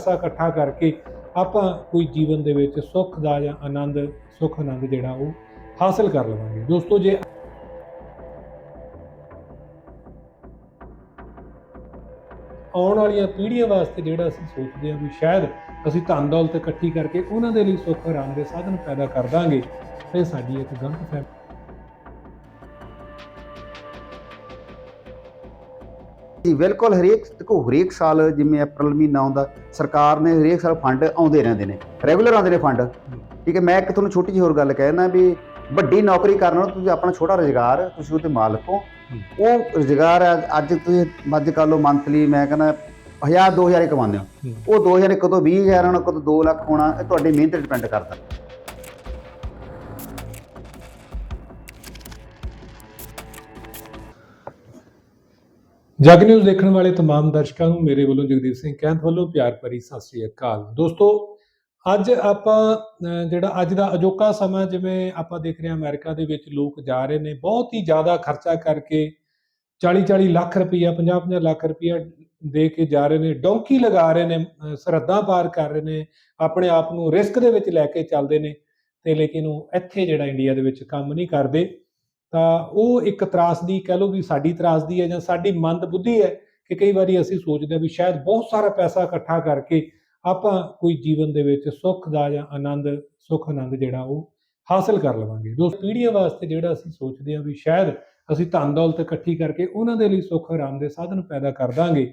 ਪੈਸਾ ਇਕੱਠਾ ਕਰਕੇ ਆਪਾਂ ਕੋਈ ਜੀਵਨ ਦੇ ਵਿੱਚ ਸੁੱਖ ਦਾ ਜਾਂ ਆਨੰਦ, ਸੁੱਖ ਆਨੰਦ ਜਿਹੜਾ ਉਹ ਹਾਸਲ ਕਰ ਲਵਾਂਗੇ। ਦੋਸਤੋ, ਜੇ ਆਉਣ ਵਾਲੀਆਂ ਪੀੜ੍ਹੀਆਂ ਵਾਸਤੇ ਜਿਹੜਾ ਅਸੀਂ ਸੋਚਦੇ ਹਾਂ ਵੀ ਸ਼ਾਇਦ ਅਸੀਂ ਧਨ ਦੌਲਤ ਇਕੱਠੀ ਕਰਕੇ ਉਹਨਾਂ ਦੇ ਲਈ ਸੁੱਖ ਆਰਾਮ ਦੇ ਸਾਧਨ ਪੈਦਾ ਕਰ ਦਾਂਗੇ ਇਹ ਸਾਡੀ ਇੱਕ ਗਲਤ ਫਹਿਮੀ ਜੀ, ਬਿਲਕੁਲ ਹਰੇਕ, ਦੇਖੋ, ਹਰੇਕ ਸਾਲ ਜਿਵੇਂ ਅਪ੍ਰੈਲ ਮਹੀਨਾ ਆਉਂਦਾ, ਸਰਕਾਰ ਨੇ ਹਰੇਕ ਸਾਲ ਫੰਡ ਆਉਂਦੇ ਰਹਿੰਦੇ ਨੇ ਰੈਗੂਲਰ ਆਉਂਦੇ ਨੇ ਫੰਡ। ਠੀਕ ਹੈ, ਮੈਂ ਇੱਕ ਤੁਹਾਨੂੰ ਛੋਟੀ ਜਿਹੀ ਹੋਰ ਗੱਲ ਕਹਿਣਾ ਵੀ ਵੱਡੀ ਨੌਕਰੀ ਕਰਨ ਨਾਲੋਂ ਤੁਸੀਂ ਆਪਣਾ ਛੋਟਾ ਰੁਜ਼ਗਾਰ ਤੁਸੀਂ ਉਹਦੇ ਮਾਲਕ ਹੋ। ਉਹ ਰੁਜ਼ਗਾਰ ਅੱਜ ਤੁਸੀਂ, ਅੱਜ ਕੱਲ੍ਹ ਮੰਥਲੀ ਮੈਂ ਕਹਿੰਦਾ 1000 2000 ਹੀ ਕਮਾਉਂਦੇ ਹੋ। ਉਹ 2000 ਕਦੋਂ 20000 ਹੋਣਾ ਕਦੋਂ 2 ਲੱਖ ਹੋਣਾ, ਇਹ ਤੁਹਾਡੀ ਮਿਹਨਤ ਤੇ ਡਿਪੈਂਡ ਕਰਦਾ। ਜਗ ਨਿਊਜ਼ ਦੇਖਣ ਵਾਲੇ तमाम ਦਰਸ਼ਕਾਂ ਨੂੰ ਮੇਰੇ ਵੱਲੋਂ ਜਗਦੀਪ ਸਿੰਘ ਕੈਂਥ ਵੱਲੋਂ ਪਿਆਰ ਭਰੀ ਸਤਿ ਸ੍ਰੀ ਅਕਾਲ ਦੋਸਤੋ ਅੱਜ ਆਪਾਂ ਅਹ, ਜਿਹੜਾ ਅੱਜ ਦਾ ਅਜੋਕਾ ਸਮਾਂ ਜਿਵੇਂ ਆਪਾਂ ਦੇਖ ਰਹੇ ਹਾਂ ਅਮਰੀਕਾ ਦੇ ਵਿੱਚ ਲੋਕ ਜਾ ਰਹੇ ਨੇ ਬਹੁਤ ਹੀ ਜ਼ਿਆਦਾ ਖਰਚਾ ਕਰਕੇ 40 40 ਲੱਖ ਰੁਪਈਆ 50 50 ਲੱਖ ਰੁਪਈਆ ਦੇ ਕੇ ਜਾ ਰਹੇ ਨੇ ਡੌਂਕੀ ਲਗਾ ਰਹੇ ਨੇ ਅਹ, ਸਰਹੱਦਾਂ ਪਾਰ ਕਰ ਰਹੇ ਨੇ ਆਪਣੇ ਆਪ ਨੂੰ ਰਿਸਕ ਦੇ ਵਿੱਚ ਲੈ ਕੇ ਚੱਲਦੇ ਨੇ ਤੇ ਲੇਕਿਨ ਉਹ ਇੱਥੇ ਜਿਹੜਾ ਇੰਡੀਆ ਦੇ ਵਿੱਚ ਕੰਮ ਨਹੀਂ ਕਰਦੇ ਤਾਂ ਉਹ ਇੱਕ ਤਰਾਸਦੀ ਕਹਿ ਲਓ ਵੀ ਸਾਡੀ ਤਰਾਸਦੀ ਹੈ ਜਾਂ ਸਾਡੀ ਮੰਦ ਬੁੱਧੀ ਹੈ ਕਿ ਕਈ ਵਾਰੀ ਅਸੀਂ ਸੋਚਦੇ ਹਾਂ ਵੀ ਸ਼ਾਇਦ ਬਹੁਤ ਸਾਰਾ ਪੈਸਾ ਇਕੱਠਾ ਕਰਕੇ ਆਪਾਂ ਕੋਈ ਜੀਵਨ ਦੇ ਵਿੱਚ ਸੁੱਖ ਦਾ ਜਾਂ ਆਨੰਦ, ਸੁੱਖ ਆਨੰਦ ਜਿਹੜਾ ਉਹ ਹਾਸਲ ਕਰ ਲਵਾਂਗੇ। ਦੋ ਪੀੜ੍ਹੀਆਂ ਵਾਸਤੇ ਜਿਹੜਾ ਅਸੀਂ ਸੋਚਦੇ ਹਾਂ ਵੀ ਸ਼ਾਇਦ ਅਸੀਂ ਧਨ ਦੌਲਤ ਇਕੱਠੀ ਕਰਕੇ ਉਹਨਾਂ ਦੇ ਲਈ ਸੁੱਖ, ਆਰਾਮ ਦੇ ਸਾਧਨ ਪੈਦਾ ਕਰ ਦਾਂਗੇ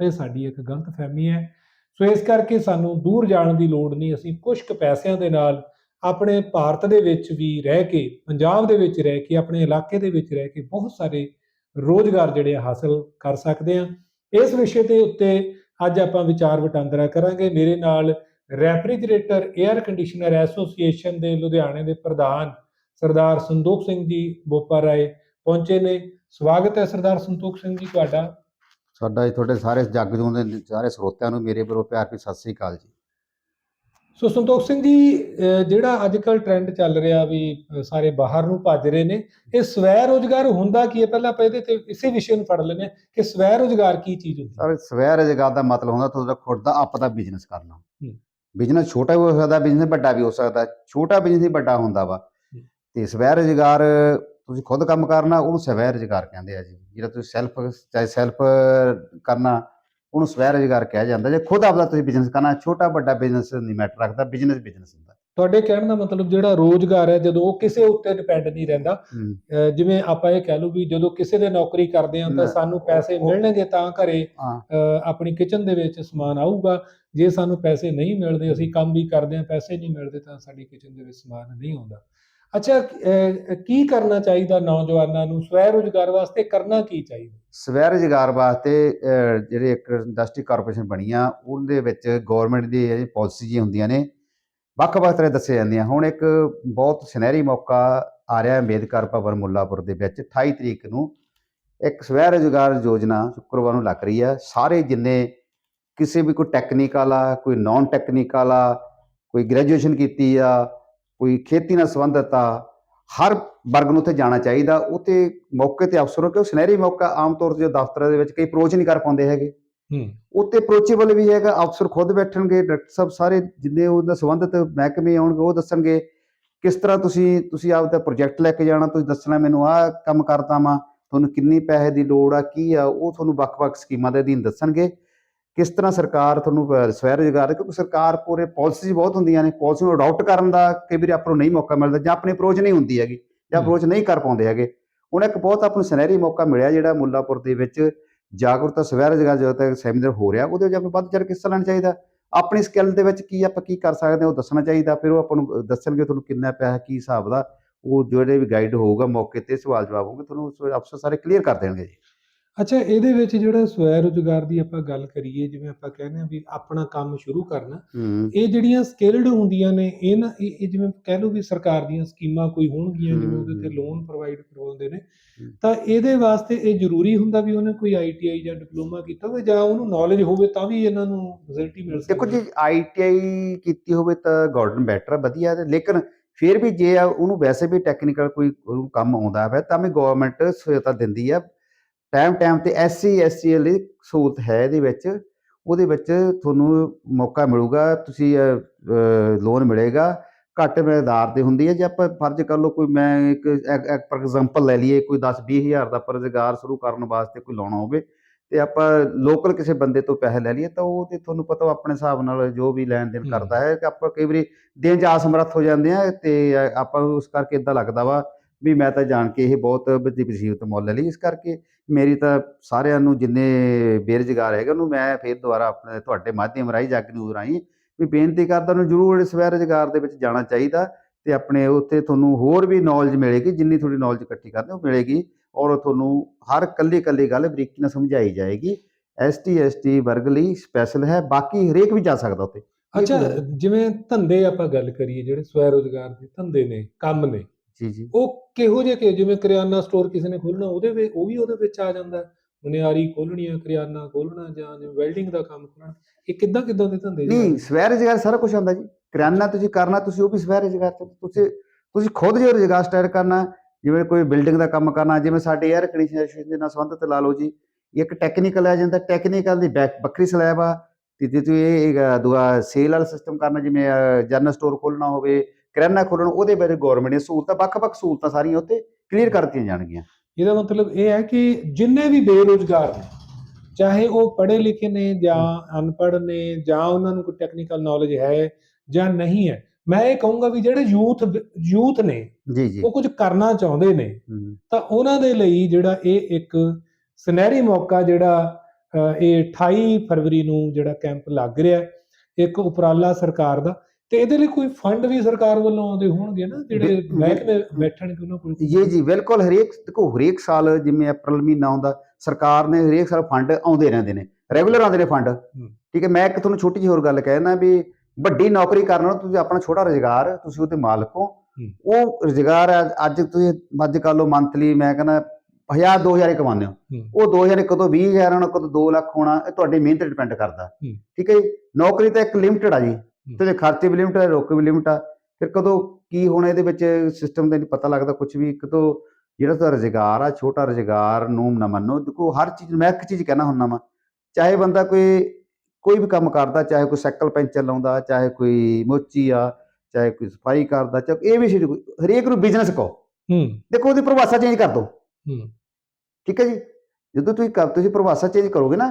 ਤਾਂ ਇਹ ਸਾਡੀ ਇੱਕ ਗਲਤ ਫਹਿਮੀ ਹੈ। ਸੋ ਇਸ ਕਰਕੇ ਸਾਨੂੰ ਦੂਰ ਜਾਣ ਦੀ ਲੋੜ ਨਹੀਂ, ਅਸੀਂ ਕੁਝ ਕੁ ਪੈਸਿਆਂ ਦੇ ਨਾਲ ਆਪਣੇ ਭਾਰਤ ਦੇ ਵਿੱਚ ਵੀ ਰਹਿ ਕੇ, ਪੰਜਾਬ ਦੇ ਵਿੱਚ ਰਹਿ ਕੇ, ਆਪਣੇ ਇਲਾਕੇ ਦੇ ਵਿੱਚ ਰਹਿ ਕੇ ਬਹੁਤ ਸਾਰੇ ਰੋਜ਼ਗਾਰ ਜਿਹੜੇ ਆ ਹਾਸਲ ਕਰ ਸਕਦੇ ਆ ਇਸ ਵਿਸ਼ੇ ਦੇ ਉੱਤੇ ਅੱਜ ਆਪਾਂ ਵਿਚਾਰ ਵਟਾਂਦਰਾ ਕਰਾਂਗੇ। ਮੇਰੇ ਨਾਲ ਰੈਫਰੀਜਰੇਟਰ 에ਅਰ ਕੰਡੀਸ਼ਨਰ ਐਸੋਸੀਏਸ਼ਨ ਦੇ ਲੁਧਿਆਣੇ ਦੇ ਪ੍ਰਧਾਨ ਸਰਦਾਰ ਸੰਤੋਖ ਸਿੰਘ ਜੀ ਬੋਪਾ ਰਾਏ ਪਹੁੰਚੇ ਨੇ। ਸਵਾਗਤ ਹੈ ਸਰਦਾਰ ਸੰਤੋਖ ਸਿੰਘ ਜੀ ਤੁਹਾਡਾ। ਸਾਡਾ ਜੀ ਤੁਹਾਡੇ ਸਾਰੇ ਜੱਗ ਜੂਨ ਦੇ, ਸਾਰੇ ਸਰੋਤਿਆਂ ਨੂੰ ਮੇਰੇ ਵੱਲੋਂ ਪਿਆਰ ਭਰੀ ਸਤਿ ਸ੍ਰੀ ਅਕਾਲ ਜੀ। ਸੋ ਸੰਤੋਖ ਸਿੰਘ ਜੀ ਜਿਹੜਾ ਅੱਜ ਕੱਲ ਟ੍ਰੈਂਡ ਚੱਲ ਰਿਹਾ ਵੀ ਸਾਰੇ ਬਾਹਰ ਨੂੰ ਭੱਜ ਰਹੇ ਨੇ ਇਹ ਸਵੈ ਰੋਜ਼ਗਾਰ ਹੁੰਦਾ ਕੀ ਹੈ? ਪਹਿਲਾਂ ਆਪਾਂ ਇਹਦੇ ਤੇ ਇਸੇ ਵਿਸ਼ੇ ਨੂੰ ਫੜ ਹਾਂ ਕਿ ਸਵੈ ਰੋਜ਼ਗਾਰ ਕੀ ਚੀਜ਼ ਹੁੰਦੀ ਹੈ? ਸਰ ਸਵੈ ਰੁਜ਼ਗਾਰ ਦਾ ਮਤਲਬ ਹੁੰਦਾ ਤੁਹਾਡਾ ਖੁਦ ਦਾ ਆਪ ਦਾ ਬਿਜ਼ਨਸ ਕਰਨਾ। ਬਿਜ਼ਨਸ ਛੋਟਾ ਵੀ ਹੋ ਸਕਦਾ ਬਿਜ਼ਨਸ ਵੱਡਾ ਵੀ ਹੋ ਸਕਦਾ ਛੋਟਾ ਬਿਜ਼ਨਸ ਹੀ ਵੱਡਾ ਹੁੰਦਾ ਵਾ। ਤੇ ਸਵੈ ਰੁਜ਼ਗਾਰ ਤੁਸੀਂ ਖੁਦ ਕੰਮ ਕਰਨਾ ਉਹਨੂੰ ਸਵੈ ਰੁਜ਼ਗਾਰ ਕਹਿੰਦੇ ਆ ਜੀ। ਜਿਹੜਾ ਤੁਸੀਂ ਸੈਲਫ ਚਾਹੇ ਸੈਲਫ ਕਰਨਾ ਉਹਨੂੰ ਸਵੈ ਰੁਜ਼ਗਾਰ ਕਿਹਾ ਜਾਂਦਾ। ਜੇ ਖੁਦ ਆਪਦਾ ਤੁਸੀਂ ਬਿਜ਼ਨਸ ਕਰਨਾ ਛੋਟਾ ਵੱਡਾ ਬਿਜ਼ਨਸ ਨਹੀਂ ਮੈਟਰ ਰੱਖਦਾ ਬਿਜ਼ਨਸ ਬਿਜ਼ਨਸ ਹੁੰਦਾ। ਤੁਹਾਡੇ ਕਹਿਣ ਦਾ ਮਤਲਬ ਜਿਹੜਾ ਰੋਜ਼ਗਾਰ ਹੈ ਜਦੋਂ ਉਹ ਕਿਸੇ ਉੱਤੇ ਡਿਪੈਂਡ ਨਹੀਂ ਰਹਿੰਦਾ ਜਿਵੇਂ ਆਪਾਂ ਇਹ ਕਹਿ ਲਓ ਵੀ ਜਦੋਂ ਕਿਸੇ ਦੇ ਨੌਕਰੀ ਕਰਦੇ ਹਾਂ ਤਾਂ। ਸਾਨੂੰ ਪੈਸੇ ਮਿਲਣਗੇ ਤਾਂ ਘਰੇ ਆਪਣੀ ਕਿਚਨ ਦੇ ਵਿੱਚ ਸਮਾਨ ਆਊਗਾ। ਜੇ ਸਾਨੂੰ ਪੈਸੇ ਨਹੀਂ ਮਿਲਦੇ ਅਸੀਂ ਕੰਮ ਵੀ ਕਰਦੇ ਹਾਂ ਪੈਸੇ ਨਹੀਂ ਮਿਲਦੇ ਤਾਂ ਸਾਡੀ ਕਿਚਨ ਦੇ ਵਿੱਚ ਸਮਾਨ ਨਹੀਂ ਆਉਂਦਾ। ਅੱਛਾ ਕੀ ਕਰਨਾ ਚਾਹੀਦਾ ਨੌਜਵਾਨਾਂ ਨੂੰ? ਸਵੈ ਰੋਜ਼ਗਾਰ ਵਾਸਤੇ ਕਰਨਾ ਕੀ ਚਾਹੀਦਾ? ਸਵੈ ਰੁਜ਼ਗਾਰ ਵਾਸਤੇ ਜਿਹੜੇ ਇੱਕ ਇੰਡਸਟਰੀ ਕਾਰਪੋਰੇਸ਼ਨ ਬਣੀ ਆ ਉਹਦੇ ਵਿੱਚ ਗਵਰਨਮੈਂਟ ਦੀ ਜਿਹੜੀ ਪਾਲਿਸੀ ਜੀ ਹੁੰਦੀਆਂ ਨੇ, ਵੱਖ-ਵੱਖ ਤਰ੍ਹਾਂ ਦੱਸੇ ਜਾਂਦੀਆਂ। ਹੁਣ ਇੱਕ ਬਹੁਤ ਸੁਨਹਿਰੀ ਮੌਕਾ ਆ ਰਿਹਾ ਅੰਬੇਦਕਰ ਭਵਨ ਮੁੱਲਾਪੁਰ ਦੇ ਵਿੱਚ 28 ਤਰੀਕ ਨੂੰ ਇੱਕ ਸਵੈ ਰੁਜ਼ਗਾਰ ਯੋਜਨਾ ਸ਼ੁੱਕਰਵਾਰ ਨੂੰ ਲੱਗ ਰਹੀ ਆ। ਸਾਰੇ ਜਿੰਨੇ ਕਿਸੇ ਵੀ ਕੋਈ ਟੈਕਨੀਕਲ ਆ ਕੋਈ ਨਾਨ ਟੈਕਨੀਕਲ ਆ ਕੋਈ ਗ੍ਰੈਜੂਏਸ਼ਨ ਕੀਤੀ ਆ ਕੋਈ ਖੇਤੀ ਨਾਲ ਸੰਬੰਧਿਤ ਆ ਹਰ ਵਰਗ ਨੂੰ ਉੱਥੇ ਜਾਣਾ ਚਾਹੀਦਾ। ਉੱਥੇ ਮੌਕੇ ਤੇ ਅਫਸਰ ਹੋ ਕਿ ਉਹ ਸੁਨਹਿਰੀ ਮੌਕਾ ਆਮ ਤੌਰ ਤੇ ਜੋ ਦਫ਼ਤਰਾਂ ਦੇ ਵਿੱਚ ਕਈ ਅਪਰੋਚ ਨਹੀਂ ਕਰ ਪਾਉਂਦੇ ਹੈਗੇ। ਹੂੰ। ਉੱਤੇ ਅਪਰੋਚੇਬਲ ਵੀ ਹੈਗਾ ਅਫਸਰ ਖੁਦ ਬੈਠਣਗੇ ਡਾਕਟਰ ਸਾਹਿਬ ਸਾਰੇ ਜਿੰਨੇ ਉਹਦਾ ਸੰਬੰਧਿਤ ਮਹਿਕਮੇ ਆਉਣਗੇ ਉਹ ਦੱਸਣਗੇ ਕਿਸ ਤਰ੍ਹਾਂ ਤੁਸੀਂ ਤੁਸੀਂ ਆਪਦਾ ਪ੍ਰੋਜੈਕਟ ਲੈ ਕੇ ਜਾਣਾ ਤੁਸੀਂ ਦੱਸਣਾ ਮੈਨੂੰ ਆਹ ਕੰਮ ਕਰਤਾ ਵਾਂ ਤੁਹਾਨੂੰ ਕਿੰਨੀ ਪੈਸੇ ਦੀ ਲੋੜ ਆ ਕੀ ਆ ਉਹ ਤੁਹਾਨੂੰ ਵੱਖ-ਵੱਖ ਸਕੀਮਾਂ ਦੇ ਅਧੀਨ ਦੱਸਣਗੇ। ਕਿਸ ਤਰ੍ਹਾਂ ਸਰਕਾਰ ਤੁਹਾਨੂੰ ਸਵੈ ਰੁਜ਼ਗਾਰ ਕਿਉਂਕਿ ਸਰਕਾਰ ਪੂਰੇ ਪਾਲਿਸੀ ਬਹੁਤ ਹੁੰਦੀਆਂ ਨੇ ਪਾਲਿਸੀ ਨੂੰ ਅਡਾਪਟ ਕਰਨ ਦਾ ਕਈ ਵਾਰੀ ਆਪਾਂ ਨੂੰ ਨਹੀਂ ਮੌਕਾ ਮਿਲਦਾ ਜਾਂ ਆਪਣੀ ਅਪਰੋਚ ਨਹੀਂ ਹੁੰਦੀ ਹੈਗੀ ਜਾਂ। ਅਪਰੋਚ ਨਹੀਂ ਕਰ ਪਾਉਂਦੇ ਹੈਗੇ। ਹੁਣ ਇੱਕ ਬਹੁਤ ਆਪਾਂ ਨੂੰ ਸੁਨਹਿਰੀ ਮੌਕਾ ਮਿਲਿਆ ਜਿਹੜਾ ਮੁੱਲਾਪੁਰ ਦੇ ਵਿੱਚ ਜਾਗਰੂਕਤਾ ਸਵੈ ਰੁਜ਼ਗਾਰ ਜਦੋਂ ਤੱਕ ਸੈਮੀਨਾਰ ਹੋ ਰਿਹਾ ਉਹਦੇ ਵਿੱਚ ਆਪਾਂ ਵੱਧ ਚੜ ਕੇ ਹਿੱਸਾ ਲੈਣਾ ਚਾਹੀਦਾ। ਆਪਣੀ ਸਕਿੱਲ ਦੇ ਵਿੱਚ ਕੀ ਆਪਾਂ ਕੀ ਕਰ ਸਕਦੇ ਹਾਂ ਉਹ ਦੱਸਣਾ ਚਾਹੀਦਾ। ਫਿਰ ਉਹ ਆਪਾਂ ਨੂੰ ਦੱਸਣਗੇ ਤੁਹਾਨੂੰ ਕਿੰਨਾ ਪੈਸਾ ਕੀ ਹਿਸਾਬ ਦਾ ਉਹ ਜਿਹੜੇ ਵੀ ਗਾਈਡ ਹੋਊਗਾ ਮੌਕੇ ਤੇ ਸਵਾਲ ਜਵਾਬ ਹੋਣਗੇ ਤੁਹਾਨੂੰ ਅਫਸਰ ਸਾਰੇ ਕਲੀਅਰ ਕਰ ਦੇਣਗੇ ਜੀ। ਅੱਛਾ ਇਹਦੇ ਵਿੱਚ ਜਿਹੜਾ ਸਵੈ ਰੋਜ਼ਗਾਰ ਦੀ ਆਪਾਂ ਗੱਲ ਕਰੀਏ ਜਿਵੇਂ ਆਪਾਂ ਕਹਿੰਦੇ ਆ ਵੀ ਆਪਣਾ ਕੰਮ ਸ਼ੁਰੂ ਕਰਨਾ ਹੂੰ ਇਹ ਜਿਹੜੀਆਂ ਸਕਿਲਡ ਹੁੰਦੀਆਂ ਨੇ ਇਹ ਨਾ ਇਹ ਇਹ ਜਿਵੇਂ ਕਹਿ ਲਓ ਵੀ ਸਰਕਾਰ ਦੀਆਂ ਸਕੀਮਾਂ ਕੋਈ ਹੋਣਗੀਆਂ ਜਿਵੇਂ ਉਹਦੇ ਤੇ। ਲੋਨ ਪ੍ਰੋਵਾਈਡ ਕਰਵਾਉਂਦੇ ਨੇ। ਤਾਂ ਇਹਦੇ ਵਾਸਤੇ ਇਹ ਜ਼ਰੂਰੀ ਹੁੰਦਾ ਵੀ ਉਹਨੇ ਕੋਈ ਆਈਟੀਆਈ ਜਾਂ ਡਿਪਲੋਮਾ ਕੀਤਾ ਹੋਵੇ ਜਾਂ ਉਹਨੂੰ ਨੌਲੇਜ ਹੋਵੇ ਤਾਂ ਵੀ ਇਹਨਾਂ ਨੂੰ ਫੈਸਿਲਿਟੀ ਮਿਲ ਦੇਖੋ ਸਕਦੀ ਜੀ ਆਈਟੀਆਈ ਕੀਤੀ ਹੋਵੇ ਤਾਂ ਗਵਰਨਮੈਂਟ ਬੈਟਰ ਵਧੀਆ ਤੇ ਲੇਕਿਨ ਫਿਰ ਵੀ ਜੇ ਉਹਨੂੰ ਵੈਸੇ ਵੀ ਟੈਕਨੀਕਲ ਕੋਈ ਕੰਮ ਆਉਂਦਾ ਹੈ ਤਾਂ ਵੀ ਗਵਰਨਮੈਂਟ ਸਹਾਇਤਾ ਦਿੰਦੀ ਆ ਟਾਈਮ ਟਾਈਮ ਤੇ ਐਸਸੀ ਐਸਟੀ ਲਈ ਸਹੂਲਤ ਹੈ ਇਹਦੇ ਵਿੱਚ ਉਹਦੇ ਵਿੱਚ ਤੁਹਾਨੂੰ ਮੌਕਾ ਮਿਲੂਗਾ ਤੁਸੀਂ ਲੋਨ ਮਿਲੇਗਾ ਘੱਟ ਮਿਕਦਾਰ ਤੇ ਹੁੰਦੀ ਹੈ ਜੇ ਆਪਾਂ ਫਰਜ਼ ਕਰ ਲਓ ਕੋਈ ਮੈਂ ਇੱਕ ਫॉर ਐਗਜ਼ਾਮਪਲ ਲੈ ਲਈਏ ਕੋਈ 10 20 ਹਜ਼ਾਰ ਦਾ ਪਰ ਰੁਜ਼ਗਾਰ ਸ਼ੁਰੂ ਕਰਨ ਵਾਸਤੇ ਕੋਈ ਲਾਉਣਾ ਹੋਵੇ ਤੇ ਆਪਾਂ ਲੋਕਲ ਕਿਸੇ ਬੰਦੇ ਤੋਂ ਪੈਸੇ ਲੈ ਲਈਏ ਤਾਂ ਉਹ ਤੇ ਤੁਹਾਨੂੰ ਪਤਾ ਉਹ ਆਪਣੇ ਹਿਸਾਬ ਨਾਲ ਜੋ ਵੀ ਲੈਣ ਦੇਣ। ਕਰਦਾ ਹੈ ਕਿ ਆਪਾਂ ਕਈ ਵਾਰੀ ਦੇਣ ਚ ਅਸਮਰੱਥ ਹੋ ਜਾਂਦੇ ਆ ਤੇ ਆਪਾਂ ਉਸ ਕਰਕੇ ਇਦਾਂ ਲੱਗਦਾ ਵਾ ਵੀ ਮੈਂ ਤਾਂ ਜਾਣ ਕੇ ਇਹ ਬਹੁਤ ਵੱਡੀ ਮੁਸੀਬਤ ਮੁੱਲ ਲਈ। ਇਸ ਕਰਕੇ ਮੇਰੀ ਤਾਂ ਸਾਰਿਆਂ ਨੂੰ ਜਿੰਨੇ ਬੇਰੁਜ਼ਗਾਰ ਹੈਗੇ ਉਹਨੂੰ ਮੈਂ ਫਿਰ ਦੁਬਾਰਾ ਆਪਣੇ ਤੁਹਾਡੇ ਮਾਧਿਅਮ ਰਾਹੀਂ ਜੱਗ ਨਿਊਜ਼ ਰਾਹੀਂ ਵੀ ਬੇਨਤੀ ਕਰਦਾ ਨੂੰ ਜ਼ਰੂਰ ਸਵੈ ਰੁਜ਼ਗਾਰ ਦੇ ਵਿੱਚ ਜਾਣਾ ਚਾਹੀਦਾ ਤੇ ਆਪਣੇ ਉੱਥੇ ਤੁਹਾਨੂੰ ਹੋਰ ਵੀ ਨੌਲੇਜ ਮਿਲੇਗੀ, ਜਿੰਨੀ ਥੋੜੀ ਨੌਲੇਜ ਇਕੱਠੀ ਕਰਦੇ ਹੋ ਮਿਲੇਗੀ ਔਰ ਤੁਹਾਨੂੰ ਹਰ ਕੱਲੀ ਕੱਲੀ ਗੱਲ ਬਰੀਕੀ ਨਾਲ ਸਮਝਾਈ ਜਾਏਗੀ। ਐਸਟੀ ਐਸਟੀ ਵਰਗ ਲਈ ਸਪੈਸ਼ਲ ਹੈ, ਬਾਕੀ ਹਰੇਕ ਵੀ ਜਾ ਸਕਦਾ ਉੱਥੇ। ਅੱਛਾ, ਜਿਵੇਂ ਧੰਦੇ ਆਪਾਂ ਗੱਲ ਕਰੀਏ ਜਿਹੜੇ ਸਵੈ ਰੋਜ਼ਗਾਰ ਦੇ ਧੰਦੇ ਨੇ, ਕੰਮ ਨੇ ਜੀ ਜੀ ਉਹ ਕਿਹੋ ਜਿਹੇ ਕਿ ਜਿਵੇਂ ਕਰਿਆਨਾ ਸਟੋਰ ਕਿਸੇ ਨੇ ਖੋਲਣਾ ਉਹਦੇ ਵਿੱਚ ਉਹ ਵੀ ਉਹਦੇ ਵਿੱਚ ਆ ਜਾਂਦਾ ਹੈ। ਮੁਨਿਆਰੀ ਖੋਲਣੀ ਆ ਕਰਿਆਨਾ ਖੋਲਣਾ ਜਾਂ ਜਿਵੇਂ ਵੈਲਡਿੰਗ ਦਾ ਕੰਮ ਖੋਲਣਾ ਇਹ ਕਿੱਦਾਂ ਕਿੱਦਾਂ ਦੇ ਧੰਦੇ ਜੀ? ਨਹੀਂ ਸਵੈ ਰੁਜ਼ਗਾਰ ਸਾਰਾ ਕੁਝ ਆਉਂਦਾ ਜੀ ਕਰਿਆਨਾ ਤੁਸੀਂ ਕਰਨਾ ਤੁਸੀਂ ਉਹ ਵੀ ਸਵੈ ਰੁਜ਼ਗਾਰ ਚ ਤੁਸੀਂ ਤੁਸੀਂ ਖੁਦ ਜੇ ਰੁਜ਼ਗਾਰ ਸਟਾਰਟ ਕਰਨਾ ਜਿਵੇਂ ਕੋਈ ਬਿਲਡਿੰਗ ਦਾ ਕੰਮ ਕਰਨਾ ਜਿਵੇਂ ਸਾਡੇ 에ਅਰ ਕੰਡੀਸ਼ਨਰ ਦੇ ਨਾਲ ਸੰਬੰਧਿਤ ਲਾ ਲਓ ਜੀ ਇੱਕ ਟੈਕਨੀਕਲ ਆ ਜਾਂਦਾ ਟੈਕਨੀਕਲ ਦੀ ਬੈਕ ਵੱਖਰੀ ਸਲੈਬ ਆ ਤੇ ਜੇ ਤੁਸੀਂ ਇਹ ਦੂਆ ਸੇਲ ਵਾਲਾ ਸਿਸਟਮ ਕਰਨਾ ਜਿਵੇਂ ਜਨਰਲ ਸਟੋਰ ਖੋਲਣਾ ਹੋਵੇ ਕਰਿਆਨਾ ਖੋਲਣਾ ਉਹਦੇ ਬਾਰੇ ਗਵਰਨਮੈਂਟ ਨੇ ਸਹੂਲਤਾਂ ਵੱਖ-ਵੱਖ ਸਹੂਲਤਾਂ ਸਾਰੀਆਂ ਉੱਤੇ ਕਲੀਅਰ ਕਰਤੀਆਂ ਜਾਣਗੀਆਂ। ਇਹਦਾ ਮਤਲਬ ਇਹ ਹੈ ਕਿ ਜਿੰਨੇ ਵੀ ਬੇਰੋਜ਼ਗਾਰ ਨੇ ਚਾਹੇ ਉਹ ਪੜ੍ਹੇ ਲਿਖੇ ਨੇ ਜਾਂ ਅਨਪੜ੍ਹ ਨੇ ਜਾਂ ਉਹਨਾਂ ਨੂੰ ਕੋਈ ਟੈਕਨੀਕਲ ਨੌਲੇਜ ਹੈ ਜਾਂ ਨਹੀਂ ਹੈ ਮੈਂ ਇਹ ਕਹੂੰਗਾ ਵੀ ਜਿਹੜੇ ਯੂਥ ਯੂਥ ਨੇ ਜੀ ਜੀ। ਉਹ ਕੁਝ ਕਰਨਾ ਚਾਹੁੰਦੇ ਨੇ ਤਾਂ ਉਹਨਾਂ ਦੇ ਲਈ ਜਿਹੜਾ ਇਹ ਇੱਕ ਸੁਨਹਿਰੀ ਮੌਕਾ ਜਿਹੜਾ ਇਹ 28 ਫਰਵਰੀ ਨੂੰ ਜਿਹੜਾ ਕੈਂਪ ਲੱਗ ਰਿਹਾ ਇੱਕ ਉਪਰਾਲਾ ਸਰਕਾਰ ਦਾ ਤੇ ਇਹਦੇ ਲਈ ਕੋਈ ਫੰਡ ਵੀ ਸਰਕਾਰ ਵੱਲੋਂ ਆਉਂਦੇ ਹੋਣਗੇ ਨਾ ਜਿਹੜੇ ਬਿਲ- ਮਹਿਕਮੇ ਬੈਠਣਗੇ ਉਹਨਾਂ ਕੋਲ ਜੀ ਜੀ ਬਿਲਕੁਲ ਹਰੇਕ ਦੇਖੋ ਹਰੇਕ ਸਾਲ ਜਿਵੇਂ ਅਪ੍ਰੈਲ ਮਹੀਨਾ ਆਉਂਦਾ ਸਰਕਾਰ ਨੇ ਹਰੇਕ ਸਾਲ ਫੰਡ ਆਉਂਦੇ ਰਹਿੰਦੇ ਨੇ ਰੈਗੂਲਰ ਆਉਂਦੇ ਨੇ ਫੰਡ ਠੀਕ ਹੈ ਮੈਂ ਇੱਕ ਤੁਹਾਨੂੰ ਛੋਟੀ ਜਿਹੀ ਹੋਰ ਗੱਲ ਕਹਿਣਾ ਵੀ ਵੱਡੀ ਨੌਕਰੀ ਕਰਨ ਨਾਲੋਂ ਤੁਸੀਂ ਆਪਣਾ ਛੋਟਾ ਰੁਜ਼ਗਾਰ ਤੁਸੀਂ ਉਹਦੇ ਮਾਲਕ ਹੋ। ਉਹ ਰੁਜ਼ਗਾਰ ਅੱਜ- ਤੁਸੀਂ ਅੱਜ ਕੱਲ੍ਹ ਮੰਥਲੀ ਮੈਂ ਕਹਿੰਦਾ 1000 2000 ਹੀ ਕਮਾਉਂਦੇ ਹੋ। ਉਹ 2000 ਕਦੋਂ 20000 ਹੋਣਾ ਕਦੋਂ 2 ਲੱਖ ਹੋਣਾ ਇਹ ਤੁਹਾਡੀ ਮਿਹਨਤ ਤੇ ਡਿਪੈਂਡ ਕਰਦਾ। ਠੀਕ ਹੈ ਜੀ ਨੌਕਰੀ ਤਾਂ ਇੱਕ ਲਿਮਟਿਡ ਆ ਜੀ ਤੇ ਖਰਚੇ ਵੀ ਲਿਮਟ ਹੈ ਰੋਕੇ ਵੀ ਲਿਮਟ ਆ ਫਿਰ ਕਦੋਂ ਕੀ ਹੋਣਾ ਇਹਦੇ ਵਿੱਚ ਸਿਸਟਮ ਦਾ ਨਹੀਂ ਪਤਾ ਲੱਗਦਾ ਕੁਝ ਵੀ ਕਦੋਂ ਜਿਹੜਾ ਤੁਹਾਡਾ ਰੁਜ਼ਗਾਰ ਆ ਛੋਟਾ ਰੁਜ਼ਗਾਰ ਨੂੰ ਨਾ ਮੰਨੋ ਦੇਖੋ ਹਰ ਚੀਜ਼ ਮੈਂ ਇੱਕ ਚੀਜ਼ ਕਹਿਣਾ ਹੁੰਦਾ ਵਾਂ ਚਾਹੇ ਬੰਦਾ ਕੋਈ ਕੋਈ ਵੀ ਕੰਮ ਕਰਦਾ ਚਾਹੇ ਕੋਈ ਸਾਈਕਲ ਪੈਂਚਰ ਲਾਉਂਦਾ ਚਾਹੇ ਕੋਈ ਮੋਚੀ ਆ ਚਾਹੇ ਕੋਈ ਸਫ਼ਾਈ ਕਰਦਾ ਚਾਹੇ ਇਹ ਵੀ ਚੀਜ਼ ਕੋਈ- ਹਰੇਕ ਨੂੰ ਬਿਜ਼ਨਸ ਕਹੋ। ਹੂੰ। ਦੇਖੋ ਉਹਦੀ ਪਰਿਭਾਸ਼ਾ ਚੇਂਜ ਕਰ ਦਿਓ। ਹੂੰ। ਠੀਕ ਹੈ ਜੀ? ਜਦੋਂ ਤੁਸੀਂ ਕਰ ਤੁਸੀਂ ਪਰਿਭਾਸ਼ਾ ਚੇਂਜ ਕਰੋਗੇ ਨਾ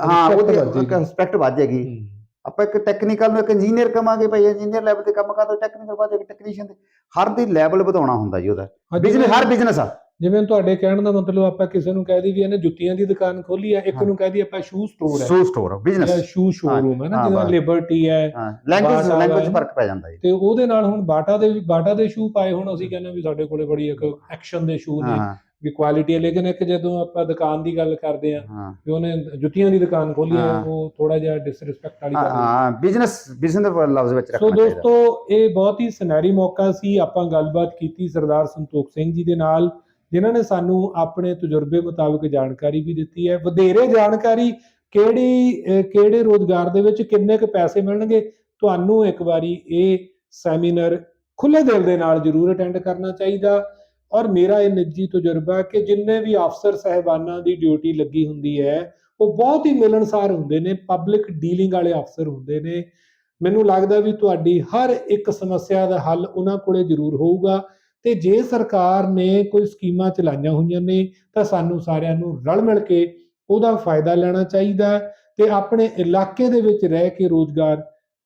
ਹਾਂ ਉਹਦੀ ਵੱਧੇਗੀ। ਰਿਸਪੈਕਟ ਵੱਧ ਜਾਏਗੀ। ਆਪਾਂ ਇੱਕ ਟੈਕਨੀਕਲ ਨੂੰ ਇੱਕ ਇੰਜੀਨੀਅਰ ਕਮਾਂਗੇ ਭਾਈ ਇੰਜੀਨੀਅਰ ਲੈਵਲ ਤੇ ਕੰਮ ਕਰਦਾ ਟੈਕਨੀਕਲ ਬਾਅਦ ਇੱਕ ਟੈਕਨੀਸ਼ੀਅਨ ਦੇ ਹਰ ਦੀ ਲੈਵਲ ਵਧਾਉਣਾ ਹੁੰਦਾ ਜੀ ਉਹਦਾ। ਬਿਜ਼ਨਸ ਹਰ ਬਿਜ਼ਨਸ ਆ। ਜਿਵੇਂ ਤੁਹਾਡੇ ਕਹਿਣ ਦਾ ਮਤਲਬ ਆਪਾਂ ਕਿਸੇ ਨੂੰ ਕਹਿ ਦਈਏ ਵੀ ਇਹਨੇ ਜੁੱਤੀਆਂ ਦੀ ਦੁਕਾਨ ਖੋਲੀ ਹੈ ਇੱਕ ਹਾਂ। ਨੂੰ ਕਹਿ ਦਈਏ ਆਪਾਂ ਸ਼ੂ ਸਟੋਰ ਹੈ shoe store business shoe showroom ਹੈ ਨਾ ਹਾਂ, ਬਸ। ਲਿਬਰਟੀ ਹੈ ਹਾਂ ਲੈਂਗੁਏਜ ਲੈਂਗੁਏਜ ਫ਼ਰਕ ਪੈ ਜਾਂਦਾ ਜੀ। ਤੇ ਉਹਦੇ ਨਾਲ ਹੁਣ ਬਾਟਾ ਦੇ ਵੀ ਬਾਟਾ ਦੇ ਸ਼ੂ ਪਾਏ ਹੁਣ ਅਸੀਂ ਕਹਿੰਦੇ ਵੀ ਸਾਡੇ ਕੋਲੇ ਬੜੀ ਇੱਕ ਐਕਸ਼ਨ ਦੇ ਸ਼ੂ ਹਾਂ ਨੇ ਹਾਂ, ਵੀ ਕੁਆਲਿਟੀ ਹੈ ਲੇਕਿਨ ਇੱਕ ਜਦੋਂ ਆਪਾਂ ਦੁਕਾਨ ਦੀ ਗੱਲ ਕਰਦੇ ਆ ਹਾਂ। ਵੀ ਉਹਨੇ ਜੁੱਤੀਆਂ ਦੀ ਦੁਕਾਨ ਖੋਲੀ ਹਾਂ। ਉਹ ਥੋੜਾ ਜਿਹਾ ਡਿਸਰਿਸਪੈਕਟ ਵਾਲੀ ਗੱਲ ਹੈ। ਹਾਂ ਬਿਜ਼ਨਸ ਬਿਜ਼ਨਸ ਦੇ ਲਫ਼ਜ਼ ਵਿੱਚ ਸੋ ਰੱਖਣਾ ਚਾਹੀਦਾ। ਦੋਸਤੋ ਇਹ ਬਹੁਤ ਹੀ ਸੁਨਹਿਰੀ ਮੌਕਾ ਸੀ ਆਪਾਂ ਗੱਲਬਾਤ ਕੀਤੀ ਸਰਦਾਰ ਸੰਤੋਖ ਸਿੰਘ ਜੀ ਦੇ ਨਾਲ ਜਿਨ੍ਹਾਂ ਨੇ ਸਾਨੂੰ ਆਪਣੇ ਤਜਰਬੇ ਮੁਤਾਬਕ ਜਾਣਕਾਰੀ ਵੀ ਦਿੱਤੀ ਹੈ। ਵਧੇਰੇ ਜਾਣਕਾਰੀ ਕਿਹੜੀ ਅਹ ਕਿਹੜੇ ਰੋਜ਼ਗਾਰ ਦੇ ਵਿੱਚ ਕਿੰਨੇ ਕੁ ਪੈਸੇ ਮਿਲਣਗੇ ਤੁਹਾਨੂੰ ਇੱਕ ਵਾਰੀ ਇਹ ਸੈਮੀਨਾਰ ਖੁੱਲੇ ਦਿਲ ਦੇ ਨਾਲ ਜ਼ਰੂਰ ਅਟੈਂਡ ਕਰਨਾ ਚਾਹੀਦਾ। ਔਰ ਮੇਰਾ ਇਹ ਨਿੱਜੀ ਤਜਰਬਾ ਕਿ ਜਿੰਨੇ ਵੀ ਅਫਸਰ ਸਹਿਬਾਨਾਂ ਦੀ ਡਿਊਟੀ ਲੱਗੀ ਹੁੰਦੀ ਹੈ, ਉਹ ਬਹੁਤ ਹੀ ਮਿਲਣਸਾਰ ਹੁੰਦੇ ਨੇ ਪਬਲਿਕ ਡੀਲਿੰਗ ਵਾਲੇ ਅਫਸਰ ਹੁੰਦੇ ਨੇ। ਮੈਨੂੰ ਲੱਗਦਾ ਵੀ ਤੁਹਾਡੀ ਹਰ ਇੱਕ ਸਮੱਸਿਆ ਦਾ ਹੱਲ ਉਹਨਾਂ ਕੋਲੇ ਜ਼ਰੂਰ ਹੋਊਗਾ ਤੇ ਜੇ ਸਰਕਾਰ ਨੇ ਕੋਈ ਸਕੀਮਾਂ ਚਲਾਈਆਂ ਹੋਈਆਂ ਨੇ, ਤਾਂ ਸਾਨੂੰ ਸਾਰਿਆਂ ਨੂੰ ਰਲ ਮਿਲ ਕੇ ਉਹਦਾ ਫਾਇਦਾ ਲੈਣਾ ਚਾਹੀਦਾ ਹੈ ਤੇ ਆਪਣੇ ਇਲਾਕੇ ਦੇ ਵਿੱਚ ਰਹਿ ਕੇ ਰੋਜ਼ਗਾਰ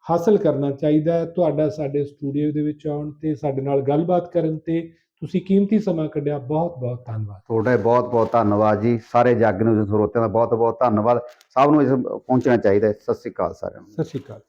ਹਾਸਲ ਕਰਨਾ ਚਾਹੀਦਾ ਤੁਹਾਡਾ ਸਾਡੇ ਸਟੂਡੀਓ ਦੇ ਵਿੱਚ ਆਉਣ ਤੇ ਸਾਡੇ ਨਾਲ ਗੱਲਬਾਤ ਕਰਨ ਤੇ ਤੁਸੀਂ ਕੀਮਤੀ ਸਮਾਂ ਕੱਢਿਆ ਬਹੁਤ ਬਹੁਤ ਧੰਨਵਾਦ। ਤੁਹਾਡਾ ਬਹੁਤ ਬਹੁਤ ਧੰਨਵਾਦ ਜੀ। ਸਾਰੇ ਜੱਗ ਨੂੰ ਸਰੋਤਿਆਂ ਦਾ ਬਹੁਤ ਬਹੁਤ ਧੰਨਵਾਦ। ਸਭ ਨੂੰ ਇਸ ਪਹੁੰਚਣਾ ਚਾਹੀਦਾ ਹੈ। ਸਤਿ ਸ੍ਰੀ ਅਕਾਲ ਸਾਰਿਆਂ ਨੂੰ। ਸਤਿ ਸ਼੍ਰੀ ਅਕਾਲ।